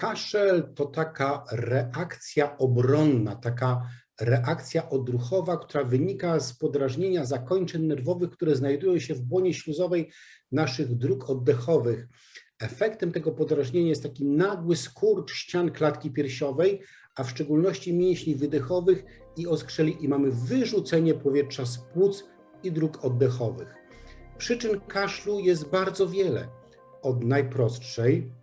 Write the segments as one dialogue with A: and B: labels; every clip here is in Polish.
A: Kaszel to taka reakcja obronna, taka reakcja odruchowa, która wynika z podrażnienia zakończeń nerwowych, które znajdują się w błonie śluzowej naszych dróg oddechowych. Efektem tego podrażnienia jest taki nagły skurcz ścian klatki piersiowej, a w szczególności mięśni wydechowych i oskrzeli i mamy wyrzucenie powietrza z płuc i dróg oddechowych. Przyczyn kaszlu jest bardzo wiele. Od najprostszej,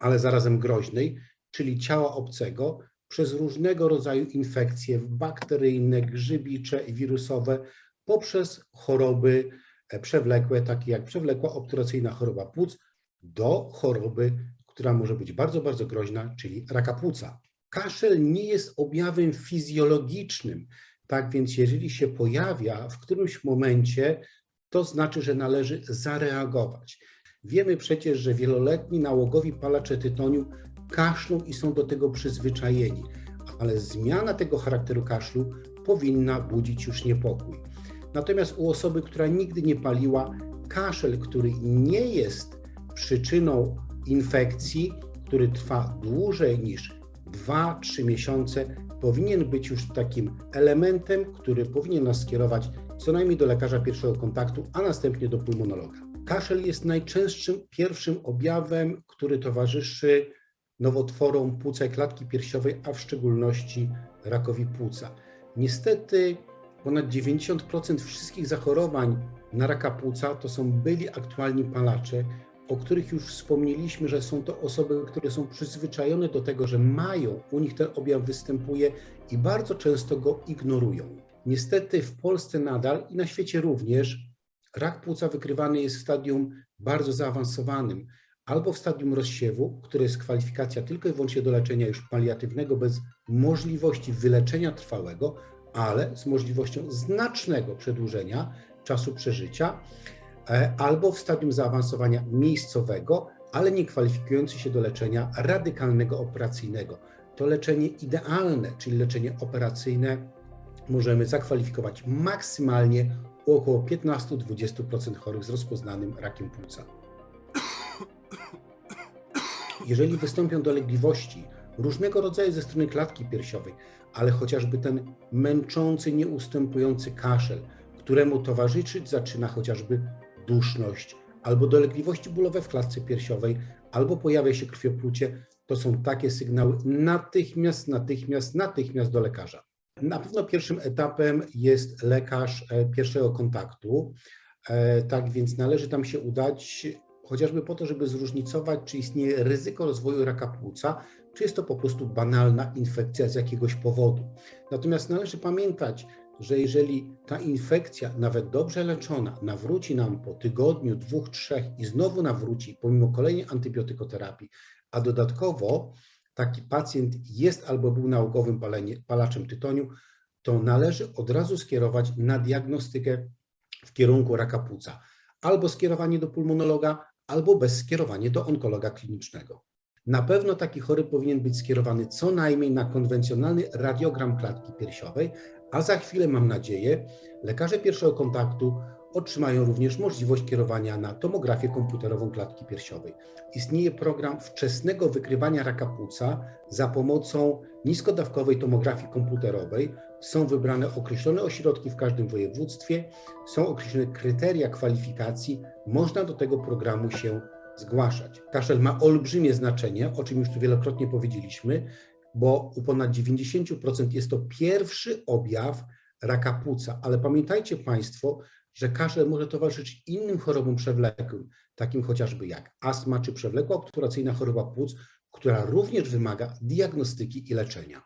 A: ale zarazem groźnej, czyli ciała obcego, przez różnego rodzaju infekcje bakteryjne, grzybicze i wirusowe, poprzez choroby e, przewlekłe, takie jak przewlekła obturacyjna choroba płuc, do choroby, która może być bardzo, bardzo groźna, czyli raka płuca. Kaszel nie jest objawem fizjologicznym, tak więc jeżeli się pojawia w którymś momencie, to znaczy, że należy zareagować. Wiemy przecież, że wieloletni nałogowi palacze tytoniu kaszlą i są do tego przyzwyczajeni, ale zmiana tego charakteru kaszlu powinna budzić już niepokój. Natomiast u osoby, która nigdy nie paliła, kaszel, który nie jest przyczyną infekcji, który trwa dłużej niż 2-3 miesiące, powinien być już takim elementem, który powinien nas skierować co najmniej do lekarza pierwszego kontaktu, a następnie do pulmonologa. Kaszel jest najczęstszym pierwszym objawem, który towarzyszy nowotworom płuca i klatki piersiowej, a w szczególności rakowi płuca. Niestety ponad 90% wszystkich zachorowań na raka płuca to są byli aktualni palacze, o których już wspomnieliśmy, że są to osoby, które są przyzwyczajone do tego, że mają, u nich ten objaw występuje i bardzo często go ignorują. Niestety w Polsce nadal i na świecie również rak płuca wykrywany jest w stadium bardzo zaawansowanym, albo w stadium rozsiewu, które jest kwalifikacja tylko i wyłącznie do leczenia już paliatywnego, bez możliwości wyleczenia trwałego, ale z możliwością znacznego przedłużenia czasu przeżycia, e, albo w stadium zaawansowania miejscowego, ale nie kwalifikujący się do leczenia radykalnego operacyjnego. To leczenie idealne, czyli leczenie operacyjne, możemy zakwalifikować maksymalnie około 15-20% chorych z rozpoznanym rakiem płuca. Jeżeli wystąpią dolegliwości różnego rodzaju ze strony klatki piersiowej, ale chociażby ten męczący, nieustępujący kaszel, któremu towarzyszyć zaczyna chociażby duszność, albo dolegliwości bólowe w klatce piersiowej, albo pojawia się krwioplucie, to są takie sygnały natychmiast, natychmiast, natychmiast do lekarza. Na pewno pierwszym etapem jest lekarz e, pierwszego kontaktu. E, tak więc należy tam się udać chociażby po to, żeby zróżnicować, czy istnieje ryzyko rozwoju raka płuca, czy jest to po prostu banalna infekcja z jakiegoś powodu. Natomiast należy pamiętać, że jeżeli ta infekcja, nawet dobrze leczona, nawróci nam po tygodniu, dwóch, trzech i znowu nawróci pomimo kolejnej antybiotykoterapii, a dodatkowo taki pacjent jest albo był nałogowym palenie, palaczem tytoniu, to należy od razu skierować na diagnostykę w kierunku raka płuca. Albo skierowanie do pulmonologa, albo bez skierowania do onkologa klinicznego. Na pewno taki chory powinien być skierowany co najmniej na konwencjonalny radiogram klatki piersiowej, a za chwilę, mam nadzieję, lekarze pierwszego kontaktu otrzymają również możliwość kierowania na tomografię komputerową klatki piersiowej. Istnieje program wczesnego wykrywania raka płuca za pomocą niskodawkowej tomografii komputerowej. Są wybrane określone ośrodki w każdym województwie, są określone kryteria kwalifikacji, można do tego programu się zgłaszać. Kaszel ma olbrzymie znaczenie, o czym już tu wielokrotnie powiedzieliśmy, bo u ponad 90% jest to pierwszy objaw raka płuca. Ale pamiętajcie Państwo, że kaszel może towarzyszyć innym chorobom przewlekłym, takim chociażby jak astma czy przewlekła obturacyjna choroba płuc, która również wymaga diagnostyki i leczenia.